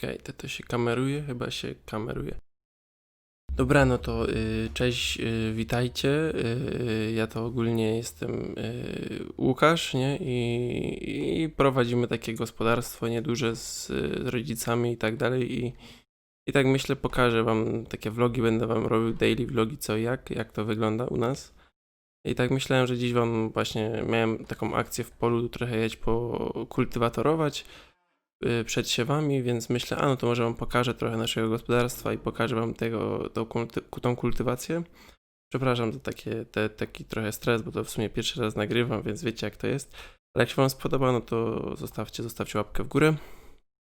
Czekaj, to, się kameruje? Chyba się kameruje. Dobra, no to y, cześć, y, witajcie. Y, ja to ogólnie jestem y, Łukasz, nie? I, I prowadzimy takie gospodarstwo nieduże z, z rodzicami i tak dalej. I, I tak myślę, pokażę wam takie vlogi, będę wam robił daily vlogi, co jak, jak to wygląda u nas. I tak myślałem, że dziś wam właśnie miałem taką akcję w polu, trochę jechać po kultywatorować y, przed siewami, więc myślę, a no to może wam pokażę trochę naszego gospodarstwa i pokażę wam tego, tą, kulty, tą kultywację. Przepraszam za takie, te, taki trochę stres, bo to w sumie pierwszy raz nagrywam, więc wiecie jak to jest. Ale jak się wam spodoba, no to zostawcie, zostawcie łapkę w górę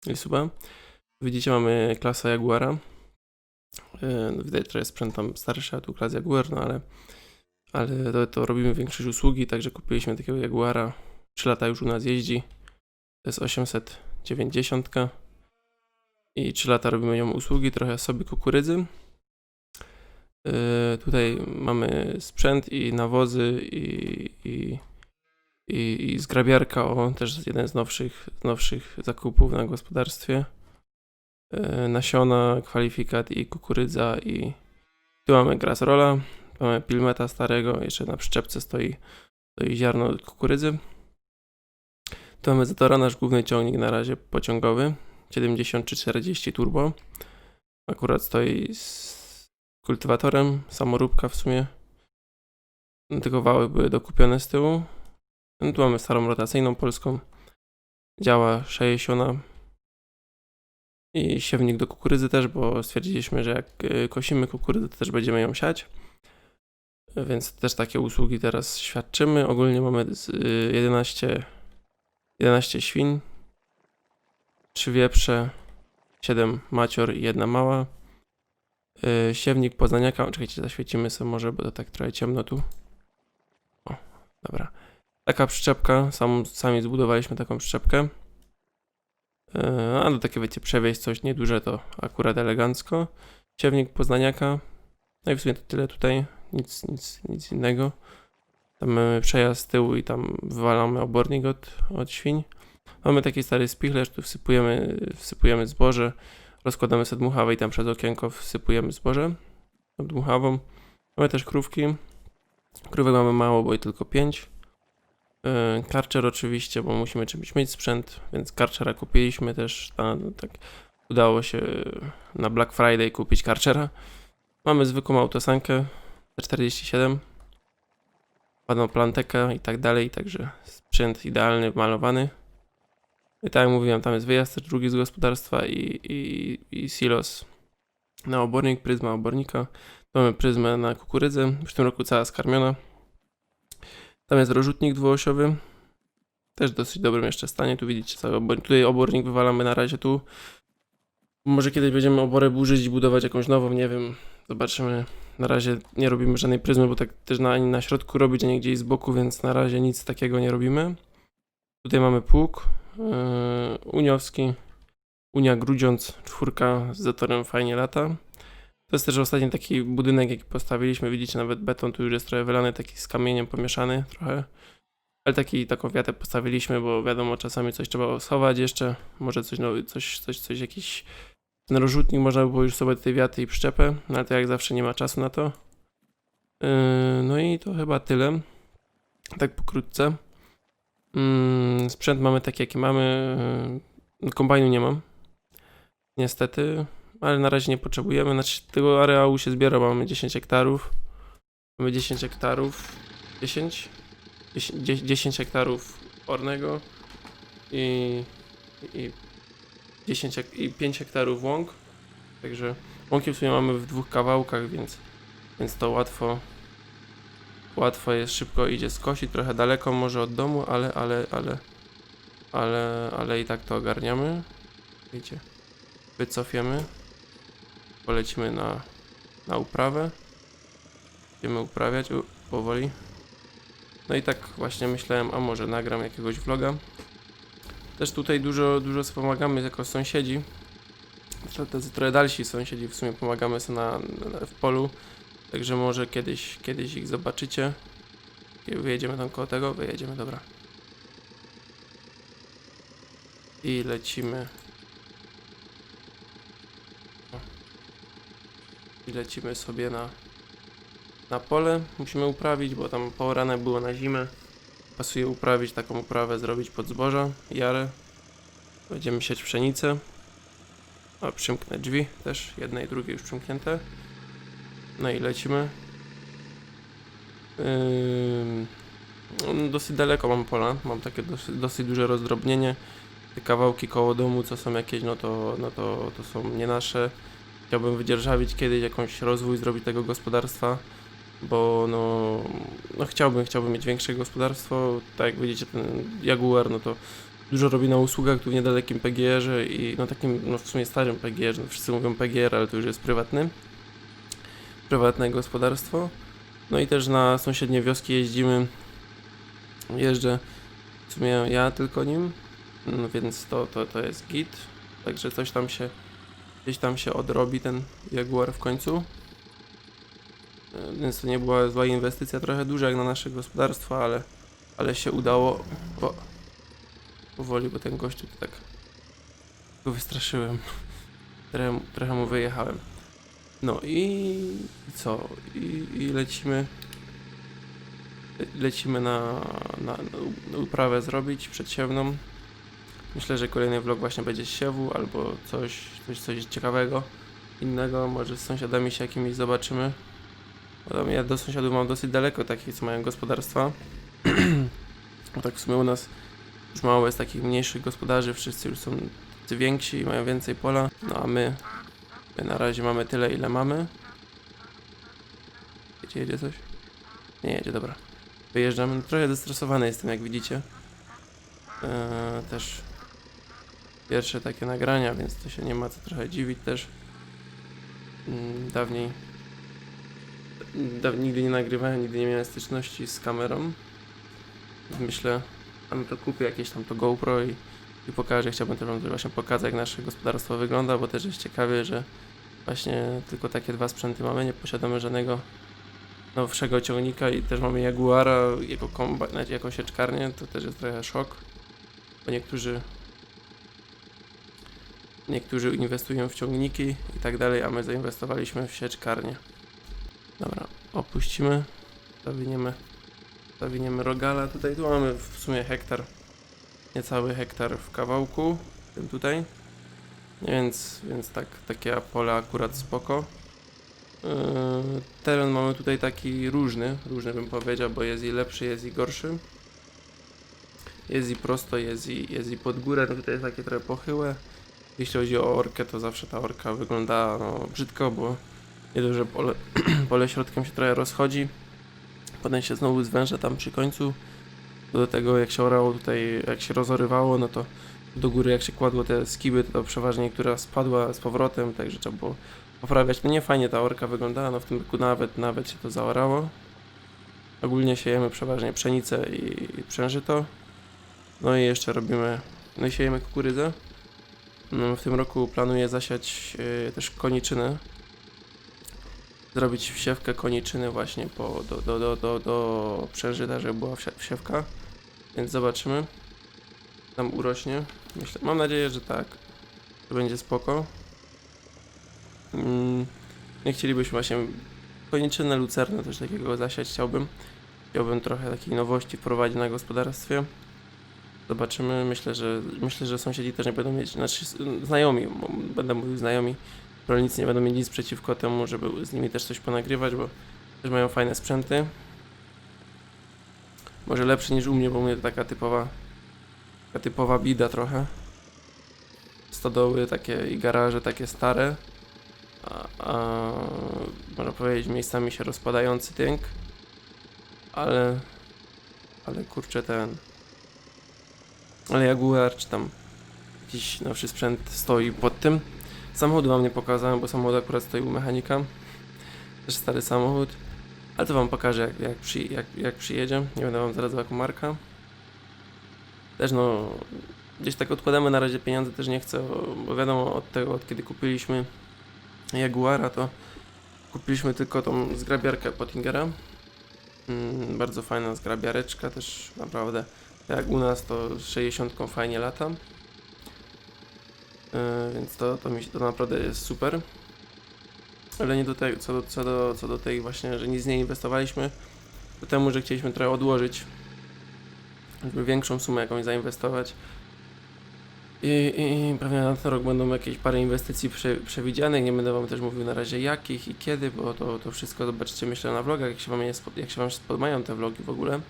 i suba. Widzicie, mamy klasa Jaguara. Yy, no widać, trochę sprzęt tam starszy, a tu klas Jaguar, no ale ale to, to robimy większość usługi, także kupiliśmy takiego Jaguara. 3 lata już u nas jeździ. To jest 890. I 3 lata robimy nią usługi, trochę sobie kukurydzy. Yy, tutaj mamy sprzęt i nawozy i, i, i, i zgrabiarka, o, też jeden z nowszych, nowszych zakupów na gospodarstwie. Yy, nasiona, kwalifikat i kukurydza i tu mamy grasrola, Mamy pilmeta starego, jeszcze na przyczepce stoi, stoi ziarno kukurydzy. Tu mamy Zatora, nasz główny ciągnik na razie pociągowy, 7340 turbo. Akurat stoi z kultywatorem, samoróbka w sumie. Tylko wały były dokupione z tyłu. No tu mamy starą rotacyjną polską. Działa 60 i siewnik do kukurydzy też, bo stwierdziliśmy, że jak y, kosimy kukurydzę, to też będziemy ją siać. Więc też takie usługi teraz świadczymy. Ogólnie mamy z- y, 11, 11 świn, 3 wieprze, 7 macior i jedna mała. Y, Siewnik poznaniaka. Czekajcie, zaświecimy sobie może, bo to tak trochę ciemno tu. O, dobra. Taka przyczepka, sam, sami zbudowaliśmy taką przyczepkę. Y, A do takie wiecie, przewieźć coś nieduże to akurat elegancko. Siewnik poznaniaka. No i w sumie to tyle tutaj nic, nic, nic innego. Tam mamy przejazd z tyłu i tam wywalamy obornik od, od świń. Mamy taki stary spichlerz, tu wsypujemy, wsypujemy zboże, rozkładamy sobie dmuchawę i tam przez okienko wsypujemy zboże dmuchawą. Mamy też krówki. Krówek mamy mało, bo i tylko 5. Yy, Karczer oczywiście, bo musimy czymś mieć sprzęt, więc karczera kupiliśmy też. Ta, tak udało się na Black Friday kupić karczera. Mamy zwykłą autosankę 47 ładną plantekę i tak dalej, także sprzęt idealny, malowany. I tak jak mówiłem, tam jest wyjazd też drugi z gospodarstwa i, i, i silos na obornik, pryzma obornika. Mamy pryzmę na kukurydzę, w tym roku cała skarmiona. Tam jest rozrzutnik dwuosiowy, też w dosyć dobrym jeszcze stanie. Tu widzicie cały obornik. Tutaj obornik wywalamy na razie tu. Może kiedyś będziemy oborę burzyć i budować jakąś nową, nie wiem. Zobaczymy. Na razie nie robimy żadnej pryzmy, bo tak też na, ani na środku robić, ani gdzieś z boku, więc na razie nic takiego nie robimy. Tutaj mamy pług yy, uniowski. Unia Grudziądz, czwórka z zatorem fajnie lata. To jest też ostatni taki budynek, jaki postawiliśmy. Widzicie, nawet beton tu już jest trochę wylany, taki z kamieniem pomieszany trochę. Ale taki, taką wiatę postawiliśmy, bo wiadomo, czasami coś trzeba schować jeszcze. Może coś, no, coś, coś, coś jakiś ten rozrzutnik można by było już sobie tej wiaty i przyczepę, no ale to jak zawsze nie ma czasu na to. Yy, no i to chyba tyle. Tak pokrótce. Yy, sprzęt mamy taki, jaki mamy. Yy, kombajnu nie mam. Niestety, ale na razie nie potrzebujemy. Znaczy tego areału się zbiera, mamy 10 hektarów. Mamy 10 hektarów. 10? 10, 10 hektarów ornego i, i 10 hek- i 5 hektarów łąk. Także łąki w sumie mamy w dwóch kawałkach, więc, więc to łatwo łatwo jest, szybko idzie skosić, trochę daleko może od domu, ale, ale, ale, ale, ale i tak to ogarniamy. Wiecie, wycofiemy, polecimy na, na uprawę. Będziemy uprawiać u, powoli. No i tak właśnie myślałem, a może nagram jakiegoś vloga. Też tutaj dużo, dużo wspomagamy jako sąsiedzi. Tacy trochę dalsi sąsiedzi w sumie pomagamy sobie na, na, w polu. Także może kiedyś, kiedyś ich zobaczycie. Wyjedziemy tam koło tego, wyjedziemy, dobra. I lecimy. I lecimy sobie na, na pole. Musimy uprawić, bo tam po było na zimę. Pasuje uprawić taką uprawę, zrobić pod zboża, jarę. Będziemy sieć pszenicę. A przymknę drzwi też, jedne i drugie już przymknięte. No i lecimy. No, dosyć daleko mam pola, mam takie dosyć, dosyć duże rozdrobnienie. Te kawałki koło domu, co są jakieś, no to, no to, to są nie nasze. Chciałbym wydzierżawić kiedyś jakąś rozwój, zrobić tego gospodarstwa, bo no, no chciałbym, chciałbym mieć większe gospodarstwo. Tak jak widzicie, ten Jaguar, no to dużo robi na usługach tu w niedalekim PGR-ze i no takim, no w sumie starym PGR, no wszyscy mówią PGR, ale to już jest prywatny. Prywatne gospodarstwo. No i też na sąsiednie wioski jeździmy. Jeżdżę w sumie ja tylko nim, no więc to, to, to jest git. Także coś tam się, gdzieś tam się odrobi ten Jaguar w końcu. Więc to nie była zła inwestycja, trochę duża jak na nasze gospodarstwo, ale, ale się udało. Bo, powoli, bo ten gościu to tak go wystraszyłem. Trochę, trochę mu wyjechałem. No i co? I, i lecimy. le- Lecimy na, na, na uprawę zrobić przedsiewną. Myślę, że kolejny vlog właśnie będzie z siewu albo coś, coś, coś ciekawego innego. Może z sąsiadami się jakimiś zobaczymy. Ja do sąsiadów mam dosyć daleko, takich co mają gospodarstwa. Tak w sumie u nas już mało jest takich mniejszych gospodarzy, wszyscy już są więksi i mają więcej pola. No a my, my na razie mamy tyle, ile mamy. Jedzie, jedzie coś? Nie jedzie, dobra. Wyjeżdżamy. Trochę zestresowany jestem, jak widzicie. Eee, też pierwsze takie nagrania, więc to się nie ma co trochę dziwić też. Mm, Dawniej, daw, nigdy nie nagrywałem, nigdy nie miałem styczności z kamerą. Myślę, a no to kupię jakieś tam to GoPro i, i pokażę. Chciałbym też wam właśnie pokazać, jak nasze gospodarstwo wygląda, bo też jest ciekawie, że właśnie tylko takie dwa sprzęty mamy, nie posiadamy żadnego nowszego ciągnika i też mamy Jaguara, jego komba, znaczy jako sieczkarnię, to też jest trochę szok, bo niektórzy niektórzy inwestują w ciągniki i tak dalej, a my zainwestowaliśmy w sieczkarnię. Dobra, opuścimy, zawiniemy, zawiniemy rogala, tutaj tu mamy w sumie hektar, niecały hektar w kawałku, tym tutaj, więc, więc tak, takie pole akurat spoko. Yy, teren mamy tutaj taki różny, różny bym powiedział, bo jest i lepszy, jest i gorszy. Jest i prosto, jest i, jest i pod górę, no tutaj jest takie trochę pochyłe. Jeśli chodzi o orkę, to zawsze ta orka wygląda no, brzydko, bo nie dość, że pole, pole środkiem się trochę rozchodzi, potem się znowu zwęża tam przy końcu. Do tego jak się orało tutaj, jak się rozorywało, no to do góry jak się kładło te skiby, to przeważnie niektóra spadła z powrotem, także trzeba było poprawiać. No nie fajnie ta orka wyglądała, no w tym roku nawet, nawet się to zaorało. Ogólnie siejemy przeważnie pszenicę i, i przężyto. No i jeszcze robimy, no i siejemy kukurydzę. No, w tym roku planuję zasiać y, też koniczynę. Zrobić wsiewkę koniczyny właśnie po, do, do, do, do, do przężyta, żeby była wsiewka. Więc zobaczymy. Tam urośnie. Myślę, mam nadzieję, że tak. To będzie spoko. Mm, nie chcielibyśmy właśnie koniczynę lucernę coś takiego zasiać chciałbym. Chciałbym trochę takiej nowości wprowadzić na gospodarstwie. Zobaczymy. Myślę, że myślę, że sąsiedzi też nie będą mieć, znaczy znajomi, będę mówił znajomi, rolnicy nie będą mieć nic przeciwko temu, żeby z nimi też coś ponagrywać, bo też mają fajne sprzęty. Może lepszy niż u mnie, bo u mnie to taka typowa, taka typowa bida trochę. Stodoły takie i garaże takie stare, a, a można powiedzieć miejscami się rozpadający tynk, ale, ale kurczę ten, ale Jaguar czy tam jakiś nowszy sprzęt stoi pod tym. Samochód wam nie pokazałem, bo samochód akurat stoi u mechanika. Też stary samochód. Ale to wam pokażę jak, jak, przy, jak, jak przyjedzie. Nie będę wam zaraz jako marka. Też no, gdzieś tak odkładamy na razie pieniądze, też nie chcę, bo wiadomo od tego, od kiedy kupiliśmy Jaguara, to kupiliśmy tylko tą zgrabiarkę Pottingera. Mm, bardzo fajna zgrabiareczka, też naprawdę jak u nas to z 60 fajnie lata. Yy, więc to, to, mi się, to naprawdę jest super. Ale nie do tego, co do, co do, co do tej właśnie, że nic nie inwestowaliśmy, do temu, że chcieliśmy trochę odłożyć, żeby większą sumę jakąś zainwestować. I, i pewnie na ten rok będą jakieś parę inwestycji prze, przewidzianych. Nie będę wam też mówił na razie jakich i kiedy, bo to, to wszystko zobaczycie myślę na vlogach, jak się wam, je spod, jak się wam spodobają te vlogi w ogóle.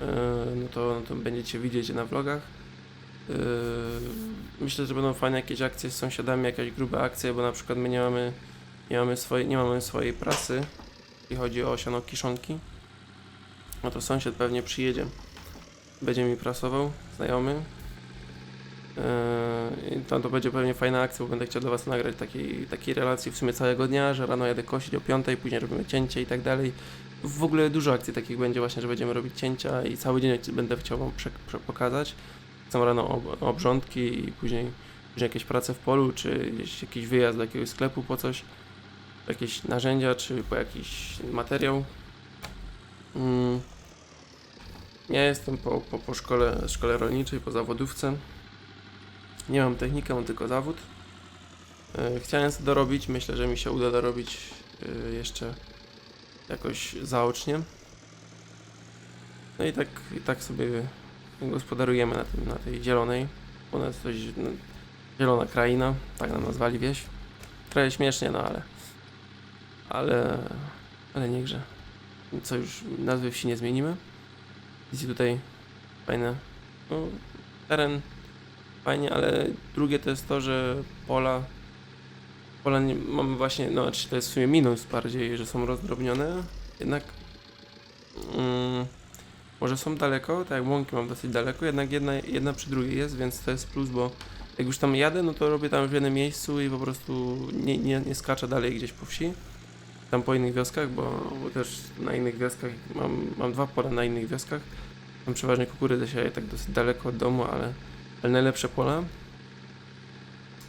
Yy, no, to, no to będziecie widzieć je na vlogach. Yy, myślę, że będą fajne jakieś akcje z sąsiadami, jakieś grube akcje, bo na przykład my nie mamy, nie mamy, swojej, nie mamy swojej prasy, jeśli chodzi o siano kiszonki. No to sąsiad pewnie przyjedzie, będzie mi prasował, znajomy. Yy, to, to będzie pewnie fajna akcja, bo będę chciał do Was nagrać takiej, takiej relacji w sumie całego dnia, że rano jadę kosić o 5, później robimy cięcie i tak dalej. W ogóle dużo akcji takich będzie właśnie, że będziemy robić cięcia i cały dzień będę chciał Wam pokazać. Sam rano ob, obrządki i później, później jakieś prace w polu, czy jakiś wyjazd do jakiegoś sklepu po coś, jakieś narzędzia, czy po jakiś materiał. Mm. Ja jestem po, po, po szkole, szkole rolniczej, po zawodówce. Nie mam technikę, mam tylko zawód. E, Chciałem sobie dorobić, myślę, że mi się uda dorobić e, jeszcze jakoś zaocznie. No i tak, i tak sobie gospodarujemy na, tym, na tej zielonej. Ona jest coś, no, zielona kraina, tak nam nazwali wieś. Trochę śmiesznie, no ale, ale, ale niechże. Co już, nazwy wsi nie zmienimy. Widzicie tutaj fajne, no, teren fajnie, ale drugie to jest to, że pola pola nie, mamy właśnie, no znaczy to jest w sumie minus bardziej, że są rozdrobnione, jednak mm, może są daleko, tak jak łąki mam dosyć daleko, jednak jedna, jedna przy drugiej jest, więc to jest plus, bo jak już tam jadę, no to robię tam w jednym miejscu i po prostu nie, nie, nie skaczę dalej gdzieś po wsi, tam po innych wioskach, bo, bo też na innych wioskach, mam, mam dwa pola na innych wioskach, tam przeważnie kukurydzę się tak dosyć daleko od domu, ale ale najlepsze pola,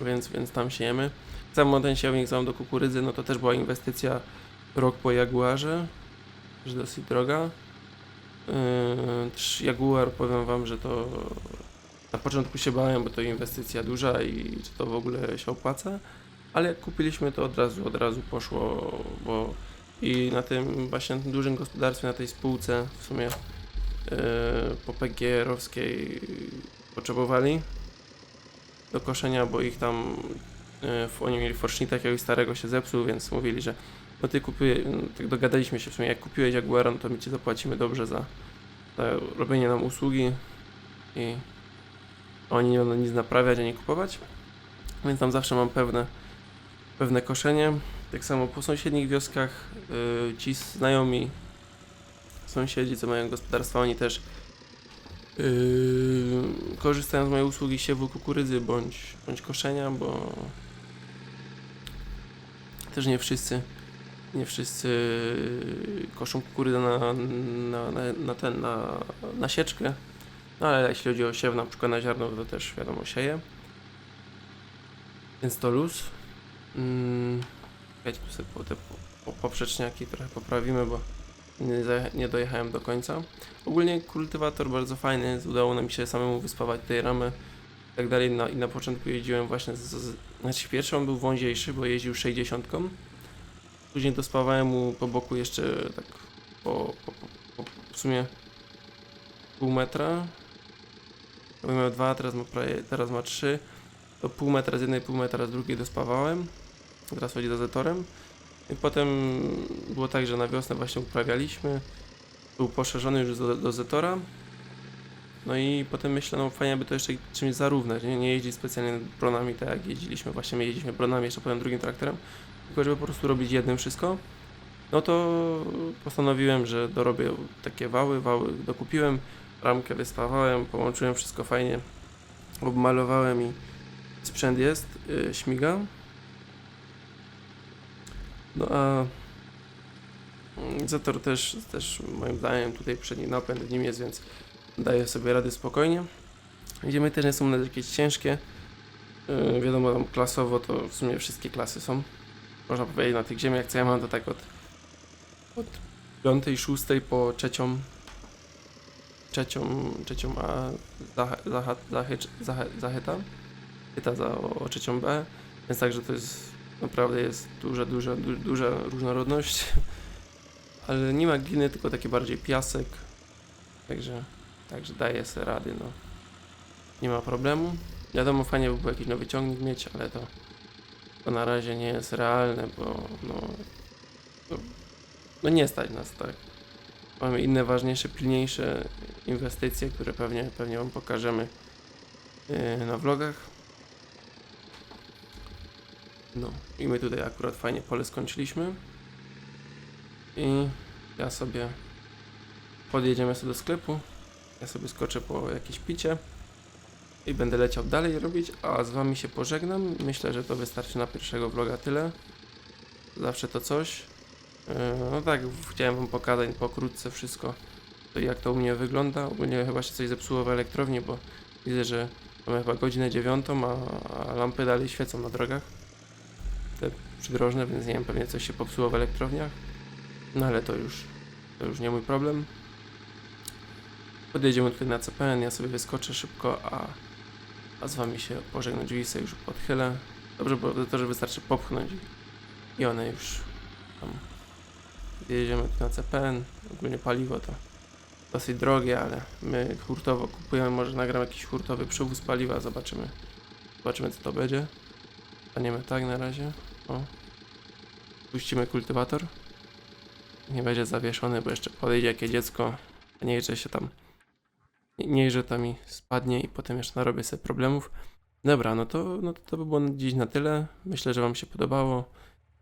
więc, więc tam siejemy. Sam ten siewnik sam do kukurydzy, no to też była inwestycja rok po Jaguarze, też dosyć droga. Yy, też Jaguar, powiem wam, że to na początku się bałem, bo to inwestycja duża i czy to w ogóle się opłaca, ale jak kupiliśmy to od razu, od razu poszło, bo i na tym właśnie na tym dużym gospodarstwie, na tej spółce w sumie yy, po PGR-owskiej potrzebowali do koszenia, bo ich tam w- oni mieli forsznik jakiegoś starego się zepsuł, więc mówili, że no ty kupiłeś, tak dogadaliśmy się w sumie, jak kupiłeś Jaguara, no to my ci zapłacimy dobrze za, za robienie nam usługi i oni nie będą nic naprawiać ani kupować, więc tam zawsze mam pewne pewne koszenie. Tak samo po sąsiednich wioskach y, ci znajomi sąsiedzi, co mają gospodarstwa, oni też Yy, korzystają z mojej usługi siewu kukurydzy bądź, bądź koszenia, bo też nie wszyscy nie wszyscy koszą kukurydzę na, na, na, na ten, na, na sieczkę, no ale jeśli chodzi o siew na przykład na ziarno, to też wiadomo sieje, więc to luz. Mm, czekajcie, tu sobie te po, po, poprzeczniaki trochę poprawimy, bo nie, nie dojechałem do końca. Ogólnie kultywator bardzo fajny, udało nam się samemu wyspawać tej ramy i tak dalej. Na, I na początku jeździłem właśnie, z, z, znaczy był wąziejszy, bo jeździł 60. Później dospawałem mu po boku jeszcze tak po, po, po, po w sumie pół metra. Bo miał dwa, teraz ma, prawie, teraz ma trzy. To pół metra z jednej, pół metra z drugiej dospawałem. Teraz chodzi dozatorem. I potem było tak, że na wiosnę właśnie uprawialiśmy. Był poszerzony już do, do Zetora. No i potem myślę, no fajnie by to jeszcze czymś zarównać, nie, nie jeździć specjalnie bronami, tak jak jeździliśmy, właśnie my jeździliśmy bronami, jeszcze potem drugim traktorem, tylko żeby po prostu robić jednym wszystko. No to postanowiłem, że dorobię takie wały, wały dokupiłem, ramkę wyspawałem, połączyłem wszystko fajnie, obmalowałem i sprzęt jest, yy, śmiga. No a mm, Zetor też, też moim zdaniem tutaj przedni napęd w nim jest, więc daje sobie rady spokojnie. Idziemy też nie są one jakieś ciężkie. Yy, wiadomo, tam klasowo to w sumie wszystkie klasy są. Można powiedzieć na tych ziemiach, co ja mam to tak od, od piątej, szóstej po trzecią trzecią, trzecią A zahy- Zachyta. Chyta za o trzecią B. Więc także to jest Naprawdę jest duża, duża, du, duża różnorodność. Ale nie ma gliny, tylko taki bardziej piasek. Także, także daje sobie rady, no. Nie ma problemu. Wiadomo, fajnie by było jakiś nowy ciągnik mieć, ale to, to na razie nie jest realne, bo no, no, no nie stać nas tak. Mamy inne ważniejsze, pilniejsze inwestycje, które pewnie, pewnie Wam pokażemy yy, na vlogach. No i my tutaj akurat fajnie pole skończyliśmy. I ja sobie podjedziemy sobie do sklepu. Ja sobie skoczę po jakieś picie i będę leciał dalej robić, a z wami się pożegnam. Myślę, że to wystarczy na pierwszego vloga tyle. Zawsze to coś. Yy, No tak, chciałem wam pokazać pokrótce wszystko, to jak to u mnie wygląda. Ogólnie chyba się coś zepsuło w elektrowni, bo widzę, że mamy chyba godzinę dziewiątą, a, a lampy dalej świecą na drogach. Te przydrożne, więc nie wiem, pewnie coś się popsuło w elektrowniach. No ale to już, to już nie mój problem. Podjedziemy tutaj na CPN, ja sobie wyskoczę szybko, a, a z wami się pożegnam, drzwi sobie już podchylę. Dobrze, bo to, że wystarczy popchnąć i- i one już tam jedziemy tu na CPN. Ogólnie paliwo to dosyć drogie, ale my hurtowo kupujemy, może nagram jakiś hurtowy przywóz paliwa, zobaczymy. Zobaczymy co to będzie. Staniemy tak na razie. O. Puścimy kultywator. Nie będzie zawieszony, bo jeszcze podejdzie jakie dziecko. Nie, że się tam. Nie, nie, że tam mi spadnie i potem jeszcze narobię sobie problemów. Dobra, no to, no to, to by było dziś na tyle. Myślę, że Wam się podobało.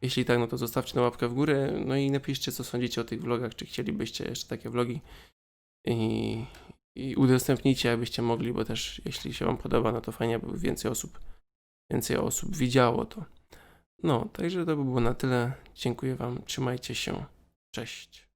Jeśli tak, no to zostawcie na łapkę w górę. No i napiszcie, co sądzicie o tych vlogach. Czy chcielibyście jeszcze takie vlogi. I, i udostępnijcie, jakbyście mogli, bo też jeśli się Wam podoba, no to fajnie, aby więcej osób, więcej osób widziało to. No, także to by było na tyle. Dziękuję Wam. Trzymajcie się. Cześć.